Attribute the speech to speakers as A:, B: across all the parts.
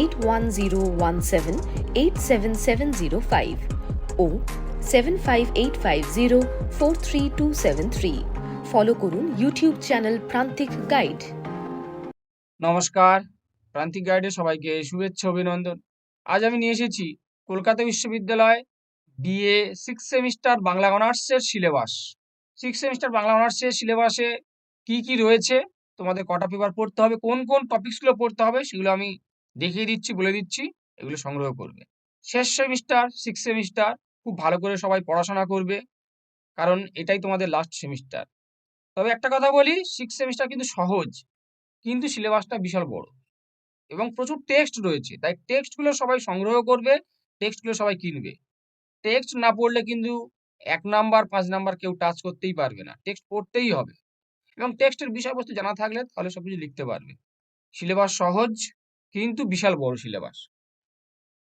A: eight one zero one seven eight seven seven zero five o seven five eight five zero four three two seven three follow করুন YouTube channel Prantik guide
B: নমস্কার প্রান্তিক গাইডে সবাইকে শুভেচ্ছা, অভিনন্দন। আজ আমি নিয়ে এসেছি কলকাতা বিশ্ববিদ্যালয় বিএ সিক্স সেমিস্টার বাংলা অনার্সের সিলেবাস সিক্স সেমিস্টার বাংলা অনার্সের সিলেবাসে কি কি রয়েছে? তোমাদের কটা পেপার পড়তে হবে? কোন কোন টপিকসগুলো পড়তে হবে? সেগুলো আমি দেখিয়ে দিচ্ছি, বলে দিচ্ছি, এগুলো সংগ্রহ করবে। শেষ সেমিস্টার সিক্স সেমিস্টার খুব ভালো করে সবাই পড়াশোনা করবে, কারণ এটাই তোমাদের লাস্ট সেমিস্টার তবে একটা কথা বলি সিক্স সেমিস্টার কিন্তু সহজ, কিন্তু সিলেবাসটা বিশাল বড়। এবং প্রচুর টেক্সট রয়েছে, তাই টেক্সটগুলো সবাই সংগ্রহ করবে টেক্সটগুলো সবাই কিনবে। টেক্সট না পড়লে কিন্তু এক নাম্বার, পাঁচ নাম্বার কেউ টাচ করতেই পারবে না টেক্সট পড়তেই হবে। এবং টেক্সটের বিষয়বস্তু জানা থাকলে তাহলে সবকিছু লিখতে পারবে। সিলেবাস সহজ কিন্তু বিশাল বড় সিলেবাস।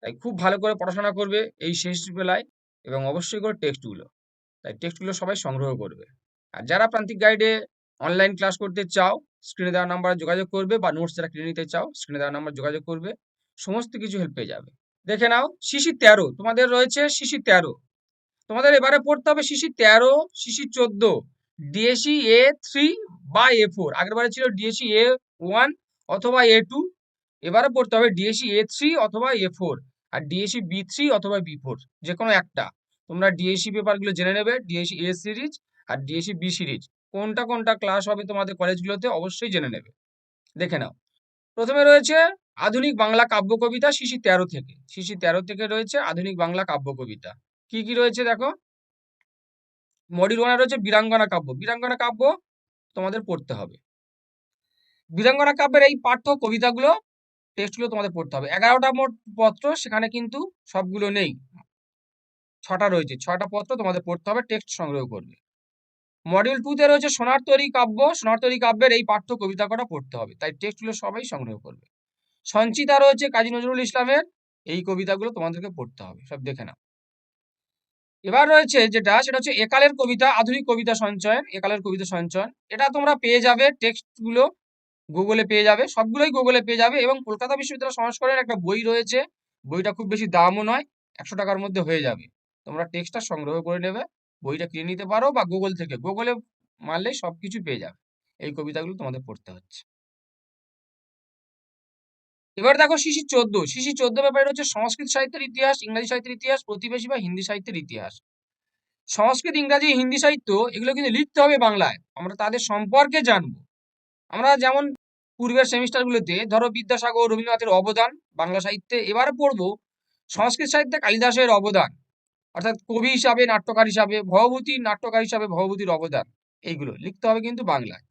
B: তাই খুব ভালো করে পড়াশোনা করবে এই শেষ বেলায় এবং অবশ্যই করে টেক্সটগুলো। তাই টেক্সটগুলো সবাই সংগ্রহ করবে। আর যারা প্রান্তিক গাইডে অনলাইন ক্লাস করতে চাও স্ক্রিনে দেওয়া নাম্বারে যোগাযোগ করবে বা নোটস যারা কিনে নিতে চাও স্ক্রিনে দেওয়া নাম্বার যোগাযোগ করবে, সমস্ত কিছু হেল্প পেয়ে যাবে। দেখে নাও, শিশি তেরো, তোমাদের রয়েছে শিশি তেরো। তোমাদের এবারে পড়তে হবে শিশি তেরো, শিশি চোদ্দ ডিএসি এ থ্রি বা এ ফোর আগেরবারে ছিল ডিএসি এ ওয়ান অথবা এ টু এবারে পড়তে হবে ডিএসি এ থ্রি অথবা এ ফোর আর ডিএসি বি থ্রি অথবা বি ফোর যে কোনো একটা। তোমরা ডিএসি পেপারগুলো জেনে নেবে ডিএসি এ সিরিজ আর ডিএসি বি সিরিজ কোনটা কোনটা ক্লাস হবে তোমাদের কলেজগুলোতে অবশ্যই জেনে নেবে। দেখে নাও। প্রথমে রয়েছে আধুনিক বাংলা কাব্য কবিতা শিশি তেরো থেকে। শিশি তেরো থেকে রয়েছে আধুনিক বাংলা কাব্য কবিতা। কি কি রয়েছে দেখো? মডিউল ওয়ানে রয়েছে বীরাঙ্গনা কাব্য। বীরাঙ্গনা কাব্য তোমাদের পড়তে হবে। বীরাঙ্গনা কাব্যের এই পাঠ্য কবিতাগুলো টেক্সটগুলো তোমাদের পড়তে হবে। এগারোটা মোট পত্র, সেখানে কিন্তু সবগুলো নেই। ছটা রয়েছে। ছটা পত্র তোমাদের পড়তে হবে টেক্সট সংগ্রহ করবে। মডিউল টুতে রয়েছে সোনার তৈরি কাব্য। সোনার তৈরি কাব্যের এই পাঠ্য কবিতা কটা পড়তে হবে, তাই টেক্সটগুলো সবাই সংগ্রহ করবে। সঞ্চিতা রয়েছে কাজী নজরুল ইসলামের। এই কবিতাগুলো তোমাদেরকে পড়তে হবে, সব দেখে নাও। এবার রয়েছে যেটা, সেটা হচ্ছে একালের কবিতা, আধুনিক কবিতা সঞ্চয়ন। একালের কবিতা সঞ্চয়ন। এটা তোমরা পেয়ে যাবে টেক্সটগুলো গুগলে পেয়ে যাবে। সবগুলোই গুগলে পেয়ে যাবে এবং কলকাতা বিশ্ববিদ্যালয় সংস্করণের একটা বই রয়েছে। বইটা খুব বেশি দামও নয়, একশো টাকার মধ্যে হয়ে যাবে। তোমরা টেক্সটটা সংগ্রহ করে নেবে, বইটা কিনে নিতে পারো বা গুগল থেকে। গুগলে মারলেই সবকিছু পেয়ে যাবে। এই কবিতাগুলো তোমাদের পড়তে হচ্ছে। এবার দেখো শিশি চোদ্দ। শিশি চোদ্দ ব্যাপারে হচ্ছে সংস্কৃত সাহিত্যের ইতিহাস, ইংরাজি সাহিত্যের ইতিহাস, প্রতিবেশী বা হিন্দি সাহিত্যের ইতিহাস। সংস্কৃত, ইংরাজি, হিন্দি সাহিত্য, এগুলো কিন্তু লিখতে হবে বাংলায়। আমরা তাদের সম্পর্কে জানব। আমরা যেমন পূর্বের সেমিস্টারগুলোতে, ধরো বিদ্যাসাগর রবীন্দ্রনাথের অবদান, বাংলা সাহিত্যে, এবারে পড়ব সংস্কৃত সাহিত্যে কালিদাসের অবদান, অর্থাৎ কবি হিসাবে, নাট্যকার হিসাবে ভবভূতি নাট্যকার হিসাবে ভবভূতির অবদান, এইগুলো লিখতে হবে কিন্তু বাংলায়।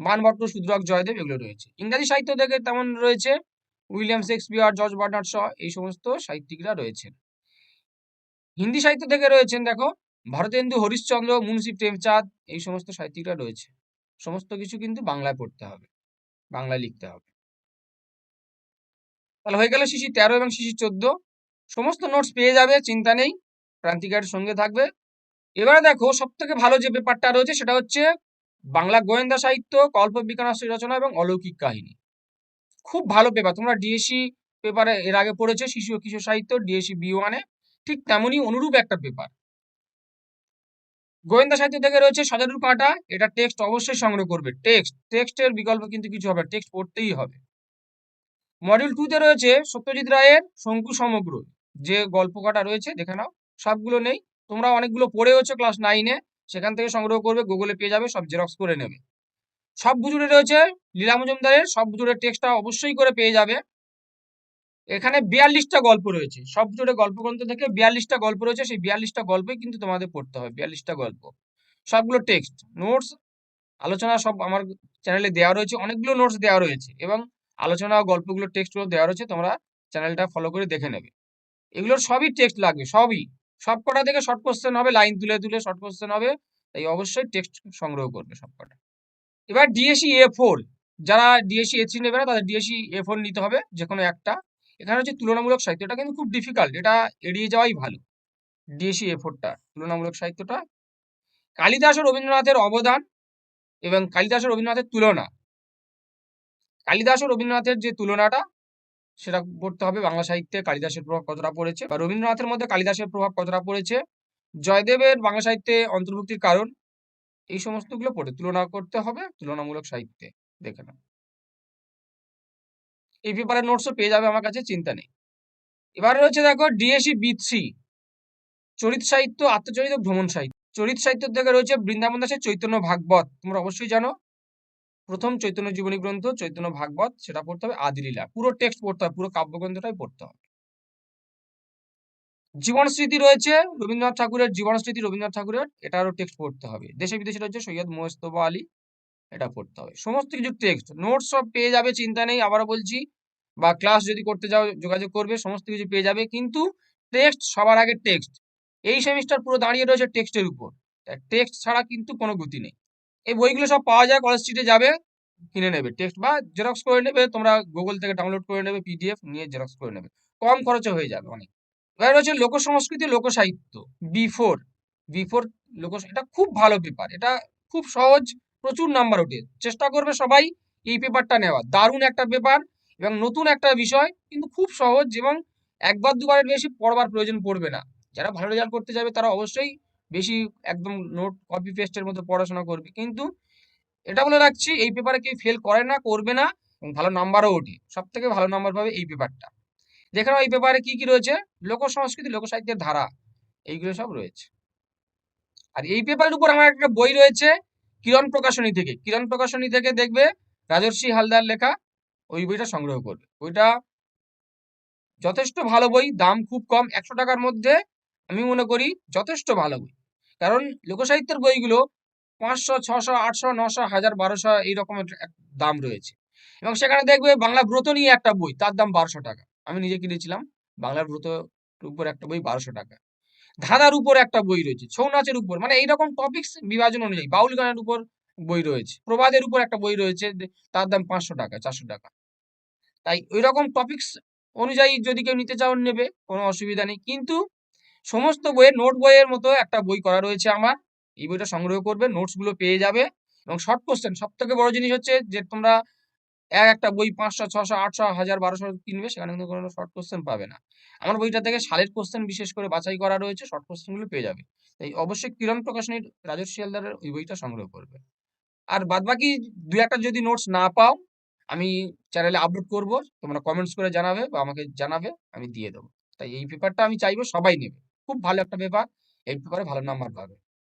B: মানভট্ট শুদ্রক জয়দেব এগুলো রয়েছে। ইংরাজি সাহিত্য থেকে তেমন রয়েছে, William Shakespeare, George Bernard Shaw এই সমস্ত সাহিত্যিকরা রয়েছেন। হিন্দি সাহিত্য থেকে রয়েছেন, দেখো, ভারতেন্দু, হরিশ্চন্দ্র, মুন্সি প্রেমচাঁদ, এই সমস্ত সাহিত্যিকরা রয়েছে। সমস্ত কিছু কিন্তু বাংলায় পড়তে হবে, বাংলায় লিখতে হবে। তাহলে হয়ে গেল শিশি তেরো এবং শিশি চোদ্দ। সমস্ত নোটস পেয়ে যাবে, চিন্তা নেই ক্রান্তিকারের সঙ্গে থাকবে। এবারে দেখো সব থেকে ভালো যে পেপারটা রয়েছে সেটা হচ্ছে বাংলা গোয়েন্দা সাহিত্য, কল্প বিজ্ঞানাশ্রী রচনা এবং অলৌকিক কাহিনী। খুব ভালো পেপার তোমরা ডিএসসি পেপারে এর আগে পড়েছো, শিশু ও কিশোর সাহিত্য ডিএসসি বি ওয়ানে ঠিক তেমনই অনুরূপ একটা পেপার গোয়েন্দা সাহিত্য থেকে রয়েছে সজারুর কাঁটা এটা টেক্সট অবশ্যই সংগ্রহ করবে। টেক্সট টেক্সটের বিকল্প কিন্তু কিছু হবে টেক্সট পড়তেই হবে। মডিউল টুতে রয়েছে সত্যজিৎ রায়ের শঙ্কু সমগ্র। যে গল্প কাটা রয়েছে, দেখে নাও। সবগুলো নেই। তোমরা অনেকগুলো পড়েওছো ক্লাস নাইনে সেখান থেকে সংগ্রহ করবে গুগলে পেয়ে যাবে, সব জেরক্স করে নেবে। সব বুজুরে রয়েছে। লীলা মজুমদারের সব বুজুরের টেক্সটটা অবশ্যই করে পেয়ে যাবে। এখানে বিয়াল্লিশটা গল্প রয়েছে। সব জুড়ে গল্প গ্রন্থ থেকে বিয়াল্লিশটা গল্প রয়েছে, সেই বিয়াল্লিশটা গল্পই কিন্তু তোমাদের পড়তে হবে, বিয়াল্লিশটা গল্প। সবগুলো টেক্সট, নোটস, আলোচনা সব আমার চ্যানেলে দেওয়া রয়েছে, অনেকগুলো নোটস দেওয়া রয়েছে এবং আলোচনা গল্পগুলো টেক্সটগুলো দেওয়া রয়েছে, তোমরা চ্যানেলটা ফলো করে দেখে নেবে। এগুলোর সবই টেক্সট লাগবে, সবই। সব কটা থেকে শর্ট কোশ্চেন হবে, লাইন তুলে তুলে শর্ট কোশ্চেন হবে, তাই অবশ্যই টেক্সট সংগ্রহ করবে সব কটা। এবার ডিএসি এ ফোর যারা ডিএসি এ থ্রি নেবে না, তাদের ডিএসি এ ফোর নিতে হবে যে কোনো একটা। এখানে হচ্ছে তুলনামূলক সাহিত্য এটা কিন্তু খুব ডিফিকাল্ট এটা এড়িয়ে যাওয়াই ভালো ডিএসি এ ফোরটা তুলনামূলক সাহিত্যটা। কালিদাস ও রবীন্দ্রনাথের অবদান এবং কালিদাস ও রবীন্দ্রনাথের তুলনা। কালিদাস ও রবীন্দ্রনাথের যে তুলনাটা, সেটা পড়তে হবে বাংলা সাহিত্যে কালিদাসের প্রভাব কতটা পড়েছে বা রবীন্দ্রনাথের মধ্যে কালিদাসের প্রভাব কতটা পড়েছে, জয়দেবের বাংলা সাহিত্যে অন্তর্ভুক্তির কারণ, এই সমস্তগুলো পড়ে, তুলনা করতে হবে তুলনামূলক সাহিত্যে, দেখে নাও। এই পেপারের নোটসও পেয়ে যাবে, আমার কাছে চিন্তা নেই। এবারে রয়েছে দেখো ডিএসি বি থ্রি চরিত সাহিত্য, আত্মচরিত, ভ্রমণ সাহিত্য। চরিত সাহিত্য থেকে রয়েছে বৃন্দাবন দাসের চৈতন্য ভাগবত। তোমরা অবশ্যই জানো, প্রথম চৈতন্য জীবনী গ্রন্থ, চৈতন্য ভাগবত, সেটা পড়তে হবে আদিলীলা। পুরো টেক্সট পড়তে হবে, পুরো কাব্যগ্রন্থটাই পড়তে হবে। জীবন স্মৃতি রয়েছে, রবীন্দ্রনাথ ঠাকুরের জীবন স্মৃতি, রবীন্দ্রনাথ ঠাকুরের, এটারও টেক্সট পড়তে হবে। দেশে বিদেশে রয়েছে সৈয়দ মোস্তফা আলী। এটা পড়তে হবে। সমস্ত কিছু টেক্সট নোটস সব পেয়ে যাবে, চিন্তা নেই, আবারও বলছি। বা ক্লাস যদি করতে যাও, যোগাযোগ করবে, সমস্ত কিছু পেয়ে যাবে। কিন্তু টেক্সট সবার আগে টেক্সট এই সেমিস্টার পুরো দাঁড়িয়ে রয়েছে টেক্সটের উপর। টেক্সট ছাড়া কিন্তু কোনো গতি নেই। এই বইগুলো সব পাওয়া যায় কলেজ স্ট্রিটে যাবে, কিনে নেবে। টেক্সট বা জেরক্স করে নেবে, তোমরা গুগল থেকে ডাউনলোড করে নেবে পিডিএফ নিয়ে জেরক্স করে নেবে। কম খরচে হয়ে যাবে অনেক। এবার রয়েছে লোক সংস্কৃতি লোক সাহিত্য বি ফোর বি ফোর লোক এটা খুব ভালো পেপার এটা খুব সহজ প্রচুর নাম্বার ওঠে। চেষ্টা করবে সবাই এই পেপারটা নেওয়া দারুণ একটা পেপার এবং নতুন একটা বিষয়, কিন্তু খুব সহজ এবং একবার দুবারের বেশি পড়বার প্রয়োজন পড়বে না। যারা ভালো রেজাল্ট করতে যাবে, তারা অবশ্যই বেশি একদম নোট কপি পেস্টের মতো পড়াশোনা করবে। কিন্তু এটা বলে রাখছি, এই পেপারে কেউ ফেল করে না, করবে না এবং ভালো নাম্বারও ওঠে। সব থেকে ভালো নাম্বার পাবে এই পেপারটা দেখে নাও এই পেপারে কি কি রয়েছে। লোক সংস্কৃতি লোক সাহিত্যের ধারা, এইগুলো সব রয়েছে। আর এই পেপারের উপর আমার একটা বই রয়েছে কিরণ প্রকাশনী থেকে। কিরণ প্রকাশনী থেকে দেখবে রাজর্ষি হালদার লেখা ওই বইটা সংগ্রহ করবে। বইটা যথেষ্ট ভালো বই, দাম খুব কম। একশো টাকার মধ্যে আমি মনে করি যথেষ্ট ভালো বই। কারণ লোকসাহিত্যের বইগুলো পাঁচশো, ছশো, আটশো, নশো, হাজার, বারোশো এই রকমের দাম রয়েছে। এবং সেখানে দেখবে বাংলা ব্রত নিয়ে একটা বই, তার দাম বারোশো টাকা। আমি নিজে কিনেছিলাম। বাংলার ব্রত উপর একটা বই বারোশো টাকা। ধাঁধার উপর একটা বই রয়েছে, ছৌ নাচের উপর মানে এইরকম টপিক্স বিভাজন অনুযায়ী, বাউল গানের উপর বই রয়েছে, প্রবাদের উপর একটা বই রয়েছে তার দাম পাঁচশো টাকা, চারশো টাকা। তাই ওই রকম টপিক্স অনুযায়ী যদি কেউ নিতে চাও, নেবে, কোনো অসুবিধা নেই। কিন্তু সমস্ত বইয়ের নোট বইয়ের মতো একটা বই করা রয়েছে আমার, এই বইটা সংগ্রহ করবে নোটসগুলো পেয়ে যাবে। এবং শর্ট কোশ্চেন সব থেকে বড় জিনিস হচ্ছে যে তোমরা এক একটা বই পাঁচশো, ছশো, আটশো, হাজার, বারোশো কিনবে, সেখানে কিন্তু কোনো শর্ট কোশ্চেন পাবে না। আমার বইটা থেকে সালের কোশ্চেন বিশেষ করে বাছাই করা রয়েছে শর্ট কোশ্চেনগুলো পেয়ে যাবে। তাই অবশ্যই কিরণ প্রকাশনীর রাজস্বী হালদারের ওই বইটা সংগ্রহ করবে। আর বাদবাকি দুই একটা যদি নোটস না পাও, আমি চ্যানেলে আপলোড করব, তোমরা কমেন্টস করে জানাবে বা আমাকে জানাবে, আমি দিয়ে দেবো। তাই এই পেপারটা আমি চাইব সবাই নেবে। খুব ভালো একটা পেপার এই পেপারে ভালো নাম্বার পাবে।